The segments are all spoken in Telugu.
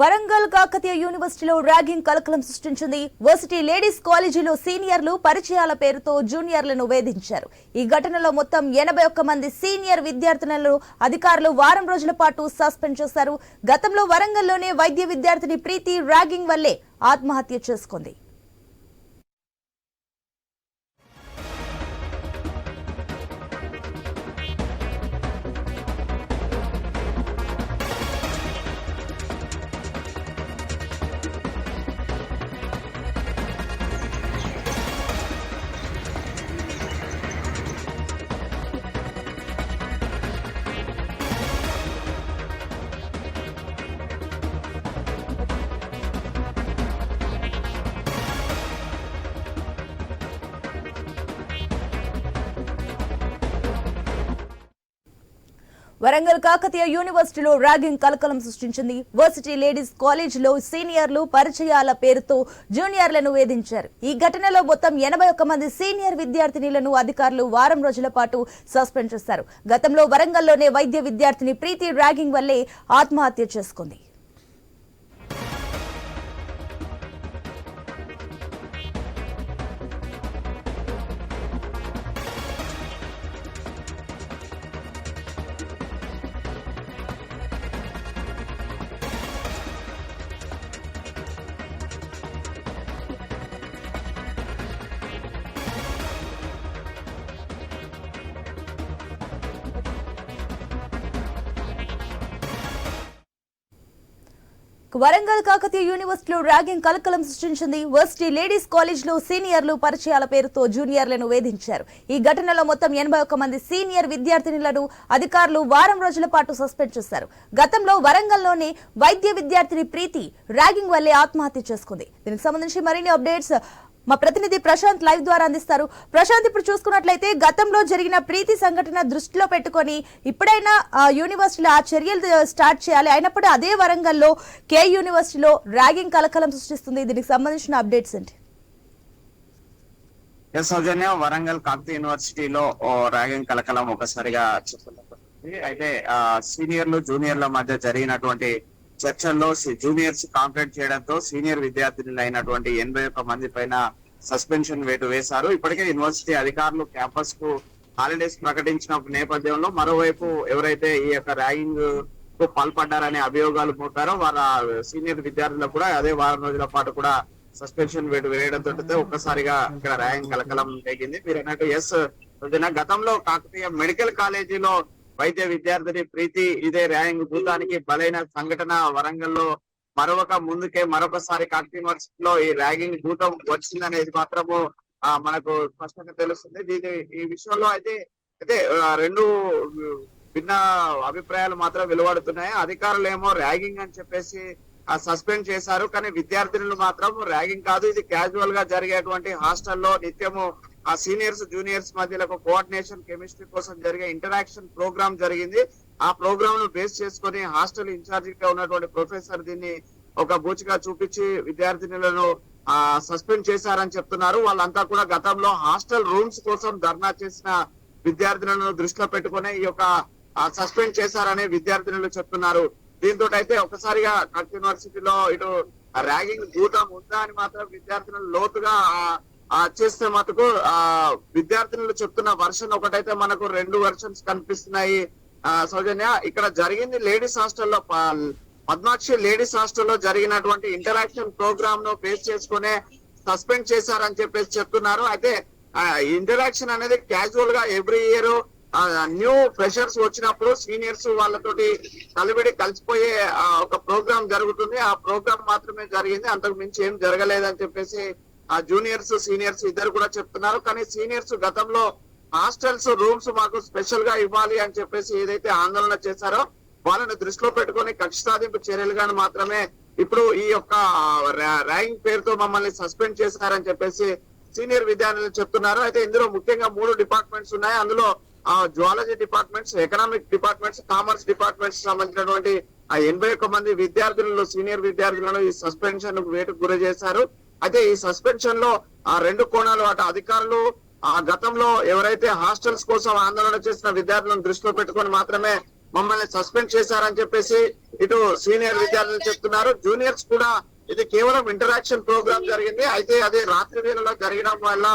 వరంగల్ కాకతీయ యూనివర్సిటీలో ర్యాగింగ్ కలకలం సృష్టించింది. వర్సిటీ లేడీస్ కాలేజీలో సీనియర్లు పరిచయాల పేరుతో జూనియర్లను వేధించారు. ఈ ఘటనలో మొత్తం ఎనభై ఒక్క మంది సీనియర్ విద్యార్థినులను అధికారులు వారం రోజుల పాటు సస్పెండ్ చేశారు. గతంలో వరంగల్లోనే వైద్య విద్యార్థిని ప్రీతి ర్యాగింగ్ వల్లే ఆత్మహత్య చేసుకుంది. వరంగల్ కాకతీయ యూనివర్సిటీలో ర్యాగింగ్ కలకలం సృష్టించింది. వర్సిటీ లేడీస్ కాలేజీలో సీనియర్లు పరిచయాల పేరుతో జూనియర్లను వేధించారు. ఈ ఘటనలో మొత్తం ఎనభై ఒక్క మంది సీనియర్ విద్యార్థినిలను అధికారులు వారం రోజుల పాటు సస్పెండ్ చేశారు. గతంలో వరంగల్లోనే వైద్య విద్యార్థిని ప్రీతి ర్యాగింగ్ వల్లే ఆత్మహత్య చేసుకుంది. వరంగల్ కాకతీయ యూనివర్సిటీలో ర్యాగింగ్ కలకలం సృష్టించింది. వర్సిటీ లేడీస్ కాలేజ్లో సీనియర్లు పరిచయాల పేరుతో జూనియర్లను వేధించారు. ఈ ఘటనలో మొత్తం ఎనభై ఒక్క మంది సీనియర్ విద్యార్థినులను అధికారులు వారం రోజుల పాటు సస్పెండ్ చేశారు. గతంలో వరంగల్లోని వైద్య విద్యార్థిని ప్రీతి ర్యాగింగ్ వల్లే ఆత్మహత్య చేసుకుంది. దీనికి సంబంధించి మరిన్ని అప్డేట్స్ మా ప్రతినిధి ప్రశాంత్ లైవ్ ద్వారా అందిస్తారు. ప్రశాంత్ ఇప్పుడు చూసుకున్నట్లయితే గతంలో జరిగిన ప్రీతి సంఘటన దృష్టిలో పెట్టుకొని ఇప్పుడైనా యూనివర్సిటీలో ఆ చర్యలు స్టార్ట్ చేయాలి. అయినప్పుడు అదే వరంగల్లో కే యూనివర్సిటీలో ర్యాగింగ్ కలకలం సృష్టిస్తుంది. దీనికి సంబంధించిన అప్డేట్స్ ఏంటి? ఎస్ సౌజన్య వరంగల్ కాకతీయ యూనివర్సిటీలో ర్యాగింగ్ కలకలం ఒకసారిగా అయితే సీనియర్లు జూనియర్ల మధ్య జరిగినటువంటి చర్చల్లో జూనియర్స్ కాంప్లైంట్ చేయడంతో సీనియర్ విద్యార్థినులు అయినటువంటి ఎనభై ఒక్క మంది పైన సస్పెన్షన్ వేటు వేశారు. ఇప్పటికే యూనివర్సిటీ అధికారులు క్యాంపస్కు హాలిడేస్ ప్రకటించిన నేపథ్యంలో మరోవైపు ఎవరైతే ఈ యొక్క ర్యాగింగ్కు పాల్పడ్డారనే అభియోగాలు మోపారో వారి సీనియర్ విద్యార్థులకు కూడా అదే వారం రోజుల పాటు కూడా సస్పెన్షన్ వేటు వేయడంతో ఒక్కసారిగా ఇక్కడ ర్యాగింగ్ కలకలం రేగింది. మీరు అన్నట్టు ఎస్ గతంలో కాకతీయ మెడికల్ కాలేజీలో వైద్య విద్యార్థిని ప్రీతి ఇదే ర్యాంక్ భూతానికి బలైన సంఘటన వరంగల్లో మరొక ముందుకే మరొకసారి కాకతీయ లో ఈ ర్యాగింగ్ భూతం వచ్చిందనేది మాత్రము ఆ, మనకు స్పష్టంగా తెలుస్తుంది. దీని ఈ విషయంలో అయితే అయితే రెండు భిన్న అభిప్రాయాలు మాత్రం వెలువడుతున్నాయి. అధికారులు ఏమో ర్యాగింగ్ అని చెప్పేసి సస్పెండ్ చేశారు. కానీ విద్యార్థినులు మాత్రం ర్యాగింగ్ కాదు. ఇది క్యాజువల్గా జరిగేటువంటి హాస్టల్లో నిత్యము ఆ సీనియర్స్ జూనియర్స్ మధ్యలో ఒక కోఆర్డినేషన్ కెమిస్ట్రీ కోసం జరిగే ఇంటరాక్షన్ ప్రోగ్రామ్ జరిగింది. ఆ ప్రోగ్రామ్ను బేస్ చేసుకొని హాస్టల్ ఇన్ఛార్జి గా ఉన్నటువంటి ప్రొఫెసర్ దీన్ని ఒక బూచిగా చూపించి విద్యార్థినులను ఆ సస్పెండ్ చేశారని చెప్తున్నారు. వాళ్ళంతా కూడా గతంలో హాస్టల్ రూమ్స్ కోసం ధర్నా చేసిన విద్యార్థినులను దృష్టిలో పెట్టుకునే ఈ యొక్క సస్పెండ్ చేశారని విద్యార్థినులు చెప్తున్నారు. దీంతో అయితే ఒకసారిగా కట్ యూనివర్సిటీలో ఇటు ర్యాగింగ్ భూతం ఉందా అని మాత్రం విద్యార్థినులు లోతుగా ఆ- చేస్తే మటుకు ఆ విద్యార్థినులు చెప్తున్న వర్షన్ ఒకటైతే మనకు రెండు వర్షన్స్ కనిపిస్తున్నాయి. ఆ సౌజన్య ఇక్కడ జరిగింది లేడీస్ హాస్టల్లో ప- పద్మాక్షి లేడీస్ హాస్టల్లో జరిగినటువంటి ఇంటరాక్షన్ ప్రోగ్రామ్ను బేస్ చేసుకునే సస్పెండ్ చేశారని చెప్పేసి చెప్తున్నారు. అయితే ఇంటరాక్షన్ అనేది క్యాజువల్గా ఎవ్రీ ఇయర్ న్యూ ఫ్రెషర్స్ వచ్చినప్పుడు సీనియర్స్ వాళ్ళతోటి కలివిడి కలిసిపోయే ఒక ప్రోగ్రామ్ జరుగుతుంది. ఆ ప్రోగ్రామ్ మాత్రమే జరిగింది. అంతకు మించి ఏం జరగలేదని చెప్పేసి ఆ జూనియర్స్ సీనియర్స్ ఇద్దరు కూడా చెప్తున్నారు. కానీ సీనియర్స్ గతంలో హాస్టల్స్ రూమ్స్ మాకు స్పెషల్గా ఇవ్వాలి అని చెప్పేసి ఏదైతే ఆందోళన చేశారో వాళ్ళని దృష్టిలో పెట్టుకొని కక్ష సాధింపు చర్యలుగా మాత్రమే ఇప్పుడు ఈ యొక్క ర్యాంక్ పేరుతో మమ్మల్ని సస్పెండ్ చేశారని చెప్పేసి సీనియర్ విద్యార్థులు చెప్తున్నారు. అయితే ఇందులో ముఖ్యంగా మూడు డిపార్ట్మెంట్స్ ఉన్నాయి. అందులో ఆ zoology departments economic departments commerce departments సంబంధించినటువంటి ఆ ఎనభై ఒక్క మంది విద్యార్థులను సీనియర్ విద్యార్థులను ఈ సస్పెన్షన్ వేటుకు గురి చేశారు. అయితే ఈ సస్పెన్షన్లో ఆ రెండు కోణాలు అటు అధికారులు ఆ గతంలో ఎవరైతే హాస్టల్స్ కోసం ఆందోళన చేసిన విద్యార్థులను దృష్టిలో పెట్టుకొని మాత్రమే మమ్మల్ని సస్పెండ్ చేశారని చెప్పేసి ఇటు సీనియర్ విద్యార్థులు చెప్తున్నారు. జూనియర్స్ కూడా ఇది కేవలం ఇంటరాక్షన్ ప్రోగ్రామ్ జరిగింది. అయితే అది రాత్రి వేళలో జరగడం వల్ల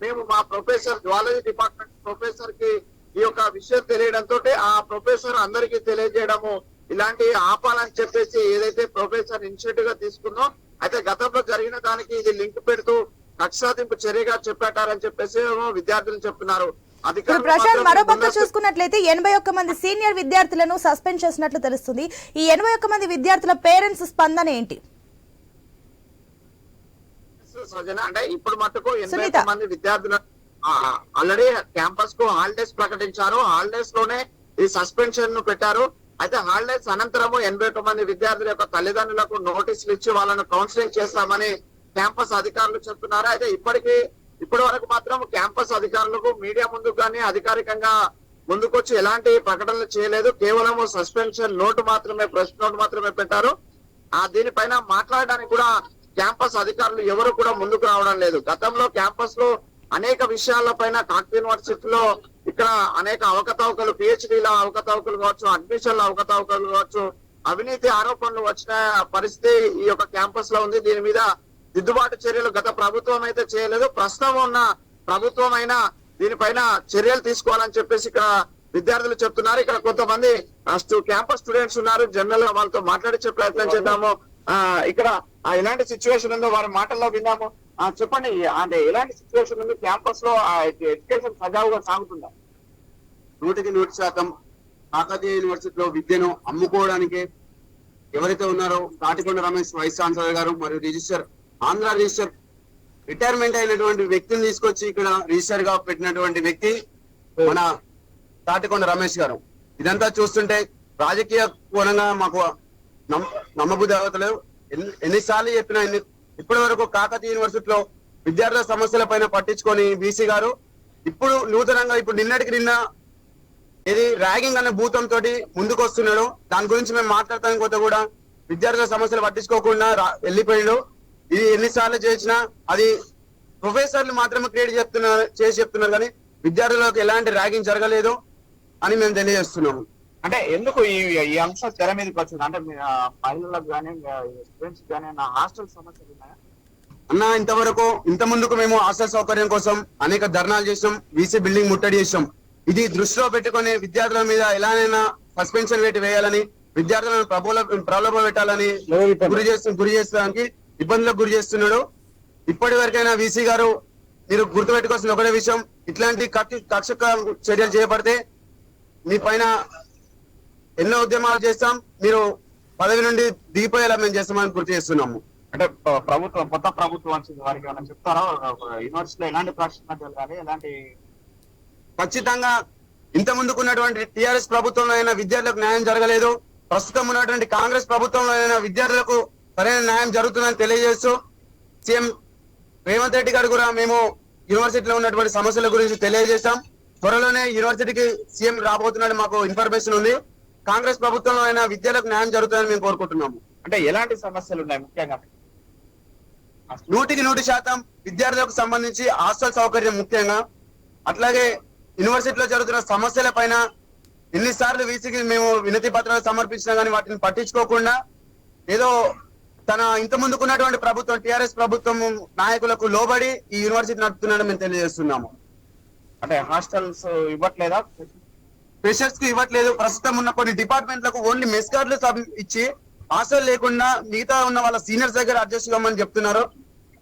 మేము మా ప్రొఫెసర్ జువాలజీ డిపార్ట్మెంట్ ప్రొఫెసర్కి ఈ యొక్క విషయం తెలియడంతో ఆ ప్రొఫెసర్ అందరికీ తెలియజేయడము ఇలాంటి ఆపాలని చెప్పేసి ఏదైతే ప్రొఫెసర్ ఇనిషియేటివ్గా తీసుకుందో అయితే గతంలో జరిగిన దానికి ఇది లింక్ పెడుతూ కక్షాదింపు చర్యగా చెప్పారని చెప్పేసి విద్యార్థులు చెప్తున్నారు ఇప్పుడు ప్రశాంత్ మరోపక్క ముందస్తు- చూసుకున్నట్లయితే ఎనభై ఒక్క మంది సీనియర్ విద్యార్థులను సస్పెండ్ చేసినట్లు తెలుస్తుంది. ఈ ఎనభై ఒక్క మంది విద్యార్థుల పేరెంట్స్ స్పందన ఏంటి? సృజన అంటే ఇప్పుడు మటుకు ఎనభై మంది విద్యార్థులు ఆల్రెడీ క్యాంపస్కు హాలిడేస్ ప్రకటించారు. హాలిడేస్లోనే ఈ సస్పెన్షన్ను పెట్టారు. అయితే హాలిడేస్ అనంతరము ఎనభై ఒక్క మంది విద్యార్థుల యొక్క తల్లిదండ్రులకు నోటీసులు ఇచ్చి వాళ్ళను కౌన్సిలింగ్ చేస్తామని క్యాంపస్ అధికారులు చెప్తున్నారు. అయితే ఇప్పటికీ ఇప్పటి వరకు మాత్రం క్యాంపస్ అధికారులకు మీడియా ముందుకు కానీ అధికారికంగా ముందుకొచ్చి ఎలాంటి ప్రకటనలు చేయలేదు. కేవలం సస్పెన్షన్ నోటు మాత్రమే ప్రెస్ నోట్ మాత్రమే పెట్టారు. ఆ దీనిపైన మాట్లాడడానికి కూడా క్యాంపస్ అధికారులు ఎవరు కూడా ముందుకు రావడం లేదు. గతంలో క్యాంపస్లో అనేక విషయాల పైన కాక్ యూనివర్సిటీలో ఇక్కడ అనేక అవకతవకలు పిహెచ్డీల అవకతవకలు కావచ్చు అడ్మిషన్ల అవకతవకలు కావచ్చు అవినీతి ఆరోపణలు వచ్చిన పరిస్థితి ఈ యొక్క క్యాంపస్లో ఉంది. దీని మీద దిద్దుబాటు చర్యలు గత ప్రభుత్వం అయితే చేయలేదు. ప్రస్తుతం ఉన్న ప్రభుత్వం అయినా దీనిపైన చర్యలు తీసుకోవాలని చెప్పేసి ఇక్కడ విద్యార్థులు చెప్తున్నారు. ఇక్కడ కొంతమంది క్యాంపస్ స్టూడెంట్స్ ఉన్నారు. జనరల్గా వాళ్ళతో మాట్లాడించే ప్రయత్నం చేద్దాము. ఆ ఇక్కడ ఆ, ఎలాంటి సిచ్యువేషన్ ఉందో వారి మాటల్లో విన్నాము చెప్పండి. అంటే ఎలాంటి సిచ్యువేషన్ ఉంది? క్యాంపస్లో ఎడ్యుకేషన్ సజావుగా సాగుతుందా? నూటికి నూటి శాతం కాకతీయ యూనివర్సిటీలో విద్యను అమ్ముకోవడానికి ఎవరైతే ఉన్నారో తాటికొండ రమేష్ వైస్ ఛాన్సలర్ గారు మరియు రిజిస్టర్ ఆంధ్ర రిజిస్టర్ రిటైర్మెంట్ అయినటువంటి వ్యక్తిని తీసుకొచ్చి ఇక్కడ రిజిస్టర్గా పెట్టినటువంటి వ్యక్తి మన తాటికొండ రమేష్ గారు. ఇదంతా చూస్తుంటే రాజకీయ కోణంగా మాకు నమ్మ- నమ్మబుద్ధి అవ్వట్లేదు. ఎన్ని- ఎన్నిసార్లు చెప్పినా ఎన్ని ఇప్పటి వరకు కాకతీయ యూనివర్సిటీలో విద్యార్థుల సమస్యల పైన పట్టించుకొని బీసీ గారు ఇప్పుడు నూతనంగా ఇప్పుడు నిన్నటికి నిన్న ఇది ర్యాగింగ్ అనే భూతం తోటి ముందుకు వస్తున్నాడు దాని గురించి మేము మాట్లాడటానికి పోతే కూడా. విద్యార్థుల సమస్యలు పట్టించుకోకుండా వెళ్ళిపోయాడు. ఇది ఎన్నిసార్లు చేసినా అది ప్రొఫెసర్లు మాత్రమే క్రియేట్ చెప్తున్నారు చేసి చెప్తున్నారు కానీ విద్యార్థులకు ఎలాంటి ర్యాగింగ్ జరగలేదు అని మేము తెలియజేస్తున్నాము. అంటే ఎందుకు ఈ ఈ అంశం తెర మీదకి వచ్చింది? అంటే మహిళలకు కానీ స్టూడెంట్స్ కానీ నా హాస్టల్ సమస్యలు ఉన్నాయా? అన్న ఇంతవరకు ఇంత ముందుకు మేము హాస్టల్ సౌకర్యం కోసం అనేక ధర్నాలు చేసాం వీసీ బిల్డింగ్ ముట్టడి చేసాం ఇది దృష్టిలో పెట్టుకుని విద్యార్థుల మీద ఎలానైనా సస్పెన్షన్ వేటి వేయాలని విద్యార్థులను ప్రబోల ప్రలోభ పెట్టాలని గురి చేస్తు గురి చేస్తానికి ఇబ్బందులకు గురి చేస్తున్నాడు. ఇప్పటి వరకైనా వీసీ గారు మీరు గుర్తుపెట్టుకోవాల్సిన ఒకటే విషయం. ఇట్లాంటి కక్ష కక్షక చర్యలు చేపడితే మీ పైన ఎన్నో ఉద్యమాలు చేస్తాం. మీరు పదవి నుండి దిగిపోయేలా మేము చేస్తామని గుర్తు చేస్తున్నాము. అంటే ప్రభుత్వం కొత్త ప్రభుత్వం వచ్చింది వారికి ఏమైనా చెప్తారా? యూనివర్సిటీలో ఎలాంటి ప్రశ్న జరగాలి ఎలాంటి ఖచ్చితంగా ఇంత ముందుకు ఉన్నటువంటి టిఆర్ఎస్ ప్రభుత్వంలో అయినా విద్యార్థులకు న్యాయం జరగలేదు. ప్రస్తుతం ఉన్నటువంటి కాంగ్రెస్ ప్రభుత్వంలో అయినా విద్యార్థులకు సరైన న్యాయం జరుగుతుందని తెలియజేస్తూ సీఎం రేవంత్ రెడ్డి గారు కూడా మేము యూనివర్సిటీలో ఉన్నటువంటి సమస్యల గురించి తెలియజేశాం. త్వరలోనే యూనివర్సిటీకి సీఎం రాబోతున్నాడు మాకు ఇన్ఫర్మేషన్ ఉంది. కాంగ్రెస్ ప్రభుత్వంలో అయినా విద్యార్థులకు న్యాయం జరుగుతుందని మేము కోరుకుంటున్నాము. అంటే ఎలాంటి సమస్యలు ఉన్నాయి ముఖ్యంగా? నూటికి నూటి శాతం విద్యార్థులకు సంబంధించి హాస్టల్ సౌకర్యం ముఖ్యంగా. అట్లాగే యూనివర్సిటీలో జరుగుతున్న సమస్యల పైన ఎన్నిసార్లు వీసీకి మేము వినతి పత్రాలు సమర్పించినా కానీ వాటిని పట్టించుకోకుండా ఏదో తన ఇంత ముందుకున్నటువంటి ప్రభుత్వం టిఆర్ఎస్ ప్రభుత్వం నాయకులకు లోబడి ఈ యూనివర్సిటీ నడుపుతున్నాడని మేము తెలియజేస్తున్నాము. అంటే హాస్టల్స్ ఇవ్వట్లేదా? ఫ్రెషర్స్కు ఇవ్వట్లేదు. ప్రస్తుతం ఉన్న కొన్ని డిపార్ట్మెంట్లకు ఓన్లీ మెస్ కార్డులు ఇచ్చి హాస్టల్ లేకుండా మిగతా ఉన్న వాళ్ళ సీనియర్స్ దగ్గర అడ్జస్ట్ కమ్మని చెప్తున్నారు.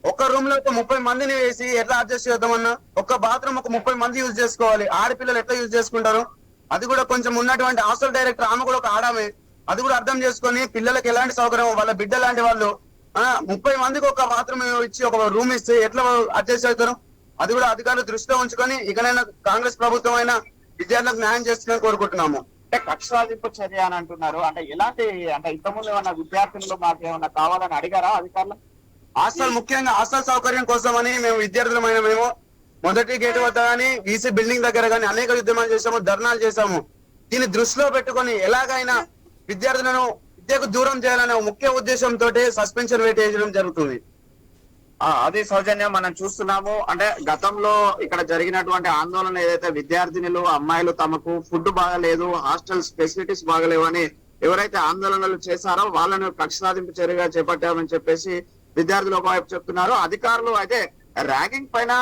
ఒక రూమ్లో ఒక ముప్పై మందిని వేసి ఎట్లా అడ్జస్ట్ చేద్దామన్నా? ఒక బాత్రూమ్ ఒక ముప్పై మంది యూజ్ చేసుకోవాలి. ఆడపిల్లలు ఎట్లా యూజ్ చేసుకుంటారు? అది కూడా కొంచెం ఉన్నటువంటి హాస్టల్ డైరెక్టర్ ఆమె కూడా ఒక ఆడామే. అది కూడా అర్థం చేసుకొని పిల్లలకి ఎలాంటి సౌకర్యం? వాళ్ళ బిడ్డ లాంటి వాళ్ళు. ఆ, ముప్పై మందికి ఒక బాత్రూమ్ ఇచ్చి ఒక రూమ్ ఇస్తే ఎట్లా అడ్జస్ట్ అవుతారు? అది కూడా అధికారులు దృష్టిలో ఉంచుకొని ఇకనైనా కాంగ్రెస్ ప్రభుత్వం అయినా విద్యార్థులకు న్యాయం చేస్తుందని కోరుకుంటున్నాము. అంటే కక్షాదింపు చర్య అని అంటున్నారు. అంటే ఎలాంటి అంటే ఇంతకుముందు ఏమన్నా విద్యార్థులు మాకు ఏమన్నా కావాలని అడిగారా అధికారులు? హాస్టల్ ముఖ్యంగా హాస్టల్ సౌకర్యం కోసమని మేము విద్యార్థులమైన మేము మొదటి గేట్ వద్ద కానీ వీసీ బిల్డింగ్ దగ్గర కానీ అనేక ఉద్యమాలు చేశాము ధర్నాలు చేశాము. దీన్ని దృష్టిలో పెట్టుకొని ఎలాగైనా విద్యార్థులను విద్యకు దూరం చేయాలనే ముఖ్య ఉద్దేశంతో సస్పెన్షన్ వేట్ వేయడం జరుగుతుంది. అదే అది సౌజన్యం. మనం చూస్తున్నాము అంటే గతంలో ఇక్కడ జరిగినటువంటి ఆందోళన ఏదైతే విద్యార్థినులు అమ్మాయిలు తమకు ఫుడ్ బాగలేదు హాస్టల్ ఫెసిలిటీస్ బాగలేవు అని ఎవరైతే ఆందోళనలు చేశారో వాళ్ళను కక్ష సాధింపు చర్యగా చేపట్టామని చెప్పేసి విద్యార్థులు ఒకవైపు చెప్తున్నారు. అధికారులు అయితే ర్యాగింగ్ పైన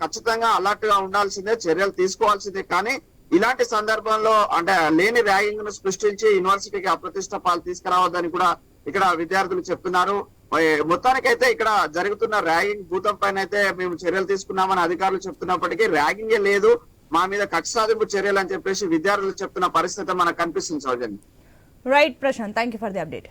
ఖచ్చితంగా అలర్ట్గా ఉండాల్సిందే చర్యలు తీసుకోవాల్సిందే. కానీ ఇలాంటి సందర్భంలో అంటే లేని ర్యాగింగ్ను సృష్టించి యూనివర్సిటీకి అప్రతిష్ట పాలు తీసుకురావద్దని కూడా ఇక్కడ విద్యార్థులు చెప్తున్నారు. మొత్తానికైతే ఇక్కడ జరుగుతున్న ర్యాగింగ్ భూతం పైన అయితే మేము చర్యలు తీసుకున్నామని అధికారులు చెప్తున్నప్పటికీ ర్యాగింగే లేదు. మా మీద కక్ష సాధింపు చర్యలు అని చెప్పేసి విద్యార్థులు చెప్తున్న పరిస్థితి మనకు కనిపిస్తుంది Soujanya. Right Prashanth thank you for the update